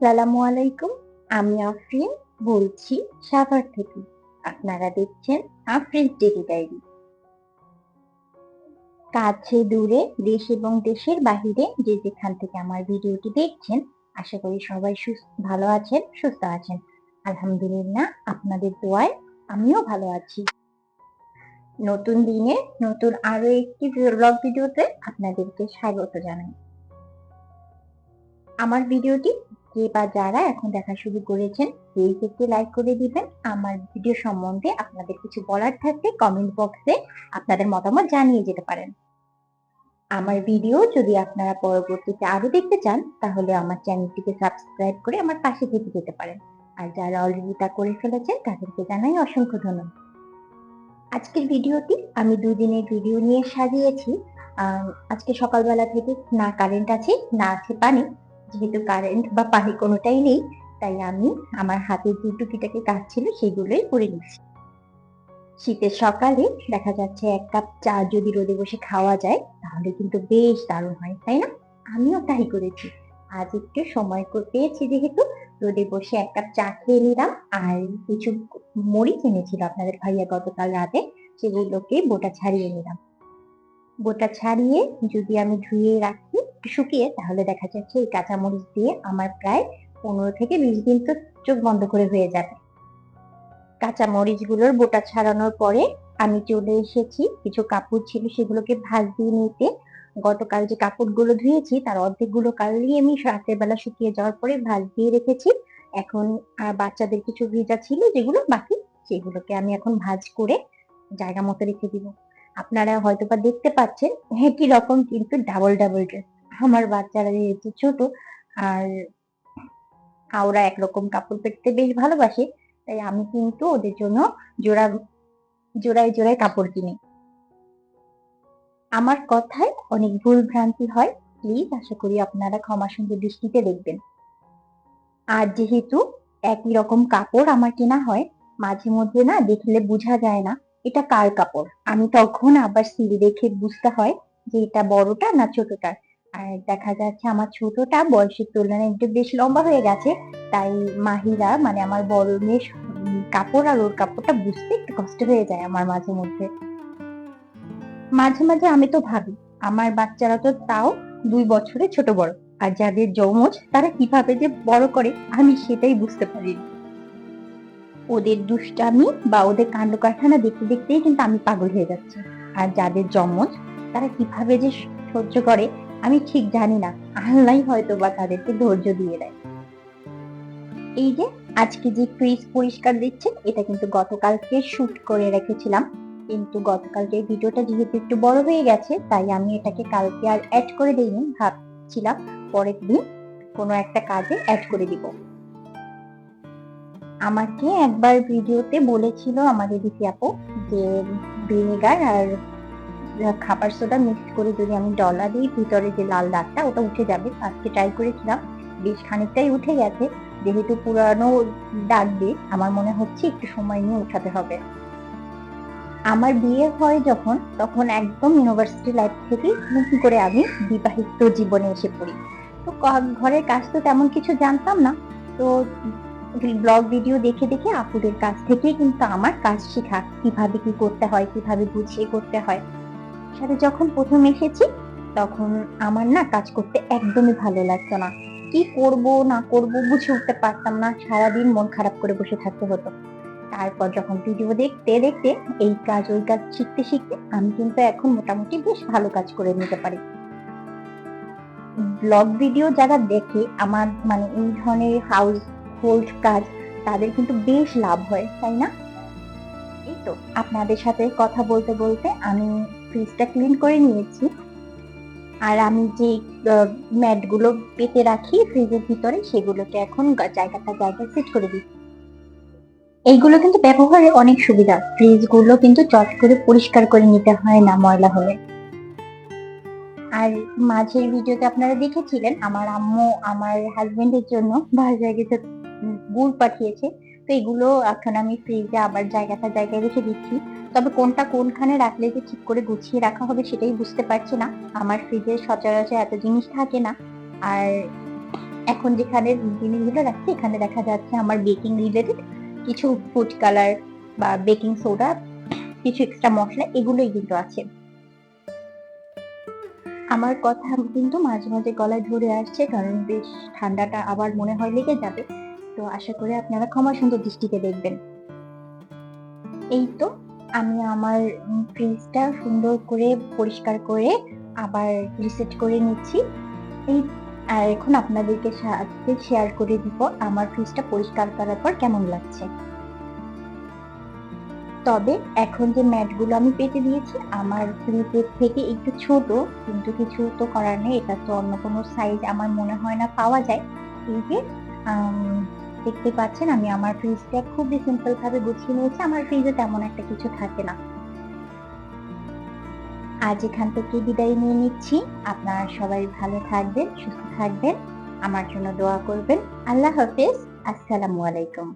আসসালামু আলাইকুম, আমি আফরিন বলছি সাভার থেকে। আপনারা দেখছেন আফরিন ডেলি ডায়েরি। কাছে, দূরে, দেশ এবং দেশের বাহিরে যে যেখান থেকে আমার ভিডিওটি দেখছেন, আশা করি সবাই সুস্থ, ভালো আছেন, সুস্থ আছেন। আলহামদুলিল্লাহ, আপনাদের দোয়ায় আমিও ভালো আছি। নতুন দিনে, নতুন আরও একটি ব্লগ ভিডিওতে আপনাদেরকে স্বাগত জানাই। আমার ভিডিওটি যে বা যারা এখন দেখা শুরু করেছেন প্লিজ একটি লাইক করে দিবেন। আমার ভিডিও সম্বন্ধে আপনাদের কিছু বলার থাকলে কমেন্ট বক্সে আপনাদের মতামত জানিয়ে যেতে পারেন। আমার ভিডিও যদি আপনারা পরবর্তীতে আরও দেখতে চান, তাহলে আমার চ্যানেলটিকে সাবস্ক্রাইব করে আমার পাশে থেকে যেতে পারেন। আর যারা অলরেডি তা করে ফেলেছেন, তাদেরকে জানাই অসংখ্য ধন্যবাদ। আজকের ভিডিওটি আমি দুদিনের ভিডিও নিয়ে সাজিয়েছি। আজকে সকালবেলা থেকে না কারেন্ট আছে, না আছে পানি। যেহেতু কারেন্ট বা পানি কোনোটাই নেই, তাই আমি আমার হাতে যে টুকিটাকি কাজ ছিল সেগুলোই করে নিচ্ছি। শীতের সকালে দেখা যাচ্ছে এক কাপ চা যদি রোদে বসে খাওয়া যায়, তাহলে কিন্তু বেশ দারুণ হয়, তাই না? আমিও তাই করেছি। আজ একটু সময় পেয়েছি যেহেতু, রোদে বসে এক কাপ চা খেয়ে নিলাম। আর কিছু মরিচ এনেছিল আপনাদের ভাইয়া গতকাল রাতে, সেগুলোকে বোটা ছাড়িয়ে নিলাম। বোটা ছাড়িয়ে যদি আমি ধুয়ে রাখি শুকিয়ে তাহলে দেখা যাচ্ছে এই কাঁচামরিচ দিয়ে আমার প্রায় পনেরো থেকে বিশ দিন তো চোখ বন্ধ করে হয়ে যাবে। কাঁচা মরিচগুলোর বোটা ছাড়ানোর পরে আমি চলে এসেছি। কিছু কাপড় ছিল সেগুলোকে ভাঁজ দিয়ে নিতে। গতকাল যে কাপড়গুলো ধুয়েছি তার অর্ধেকগুলো কালই আমি রাতের বেলা শুকিয়ে যাওয়ার পরে ভাঁজ দিয়ে রেখেছি। এখন আর বাচ্চাদের কিছু ভিজা ছিল যেগুলো বাকি, সেগুলোকে আমি এখন ভাঁজ করে জায়গা মতো রেখে দিব। আপনারা হয়তো বা দেখতে পাচ্ছেন একই রকম কিন্তু ডাবল ডাবল ড্রেস আমার বাচ্চারা যেহেতু ছোট, আর ওরা একরকম কাপড় পরতে বেশ ভালোবাসে, তাই আমি কিন্তু ওদের জন্য জোড়া, জোড়ায় জোড়ায় কাপড় কিনি। আমার কথায় অনেক ভুল ভ্রান্তি হয় প্লিজ আশা করি আপনারা ক্ষমা সুন্দর দৃষ্টিতে দেখবেন। আর যেহেতু একই রকম কাপড় আমার কেনা হয়, মাঝে মধ্যে না দেখলে বোঝা যায় না, এটা কার কাপড়? আমি তখন আবার সিল দেখে বুঝতে হয় যে এটা বড়টা না ছোটটার আর দেখা যাচ্ছে আমার ছোটটা বয়সের তুলনায় একটু বেশ লম্বা হয়ে গেছে। তাই মাহিরা মানে আমার বড় মেয়ের কাপড় আর ওর কাপড়টা বুঝতে একটু কষ্ট হয়ে যায় আমার মাঝে মধ্যে। মাঝে মাঝে আমি তো ভাবি, আমার বাচ্চারা তো তাও দুই বছরে ছোট বড়, আর যাদের যৌমজ তারা কীভাবে যে বড় করে, আমি সেটাই বুঝতে পারি ওদের দুষ্টামি বা ওদের কাণ্ড কারখানা দেখতে দেখতেই কিন্তু আমি পাগল হয়ে যাচ্ছি। আর যাদের যমজ তারা কীভাবে যে সহ্য করে আমি ঠিক জানি না। আল্লাহ হয়তো বা তাদেরকে ধৈর্য দিয়ে দেয়। এই যে, আজকে যে ফ্রিজ পরিষ্কার দিচ্ছেন, এটা কিন্তু গতকালকে শুট করে রেখেছিলাম। কিন্তু গতকালকে ভিডিওটা যেহেতু একটু বড় হয়ে গেছে, তাই আমি এটাকে কালকে আর অ্যাড করে দিইনি। ভাবছিলাম পরের দিন কোনো একটা কাজে অ্যাড করে দিব। আমাকে একবার ভিডিওতে বলেছিল আমাদের দিদি আপু যে ভিনেগার আর খাবার সোডা মিক্স করে যদি আমি ডলা দিই, ভিতরে যে লাল দাগটা, ওটা উঠে যাবে। আজকে ট্রাই করেছিলাম, বেশ খানিকটাই উঠে গেছে। যেহেতু পুরানো দাগ দিয়ে, আমার মনে হচ্ছে একটু সময় নিয়ে উঠাতে হবে। আমার বিয়ে হয় যখন, তখন একদম ইউনিভার্সিটি লাইফ থেকে নতুন করে আমি বিবাহিত জীবনে এসে পড়ি। তো ঘরের কাজ তো তেমন কিছু জানতাম না। তো ব্লগ ভিডিও দেখে দেখে আপুদের কাছ থেকেই কিন্তু আমার কাজ শেখা। কীভাবে কি করতে হয়, কীভাবে গুছিয়ে করতে হয়। সাথে যখন প্রথম এসেছি, তখন আমার না কাজ করতে একদমই ভালো লাগতো না। কি করব, না করব বুঝে উঠতে পারতাম না, সারাদিন মন খারাপ করে বসে থাকতে হতো। তারপর যখন ভিডিও দেখতে দেখতে এই কাজ, ওই কাজ শিখতে শিখতে আমি কিন্তু এখন মোটামুটি বেশ ভালো কাজ করে নিতে পারি। ব্লগ ভিডিও যারা দেখে, আমার মানে এই ধরনের হাউস হোল্ড কাজ, তাদের কিন্তু বেশ লাভ হয়, তাই না? এই তো, আপনাদের সাথে কথা বলতে বলতে আমি ফ্রিজটা ক্লিন করে নিয়েছি। আর আমি যে ম্যাটগুলো পেতে রাখি ফ্রিজের ভিতরে, সেগুলোকে এখন জায়গাটা জায়গায় সেট করে দিচ্ছি। এইগুলো কিন্তু ব্যবহারে অনেক সুবিধা। ফ্রিজগুলো কিন্তু চট করে পরিষ্কার করে নিতে হয় না ময়লা হলে। আর মাঝের ভিডিওতে আপনারা দেখেছিলেন, আমার আম্মু আমার হাজবেন্ডের জন্য বাজারে গেছে গুড় পাঠিয়েছে। তো এগুলো এখন আমি ফ্রিজে আবার জায়গাটা জায়গায় রেখে দিচ্ছি। তবে কোনটা কোনখানে রাখলে যে ঠিক করে গুছিয়ে রাখা হবে সেটাই বুঝতে পারছি না। আমার ফ্রিজে সচরাচর এত জিনিস থাকে না। আর এখন যেখানে জিনিসগুলো রাখছি, এখানে দেখা যাচ্ছে আমার বেকিং রিলেটেড কিছু ফুড কালার বা বেকিং সোডা কিছু এক্সট্রা মশলা, এগুলোই কিন্তু আছে। আমার কথা কিন্তু মাঝে মাঝে গলায় ধরে আসছে, কারণ বেশ ঠান্ডাটা আবার মনে হয় লেগে যাবে। তো আশা করি আপনারা ক্ষমা সুন্দর দৃষ্টিতে দেখবেন। এই তো আমি আমার ফ্রিজটা সুন্দর করে পরিষ্কার করে আবার রিসেট করে নিচ্ছি। এই, আর এখন আপনাদেরকে সাথে শেয়ার করে দিব আমার ফ্রিজটা পরিষ্কার করার পর কেমন লাগছে। তবে এখন যে ম্যাটগুলো আমি পেতে দিয়েছি, আমার ফ্রিজের থেকে একটু ছোট, কিন্তু কিছু তো করার নেই। এটা তো অন্য কোনো সাইজ আমার মনে হয় না পাওয়া যায়। এই যে দেখতে পাচ্ছেন, আমি আমার ফ্রিজটা খুবই সিম্পল ভাবে গুছিয়ে নিয়েছি, আমার ফ্রিজে তেমন একটা কিছু থাকে না। আজ এখান থেকে বিদায় নিয়ে নিচ্ছি। আপনারা সবাই ভালো থাকবেন, সুস্থ থাকবেন। আমার জন্য দোয়া করবেন। আল্লাহ হাফেজ। আসসালামু আলাইকুম।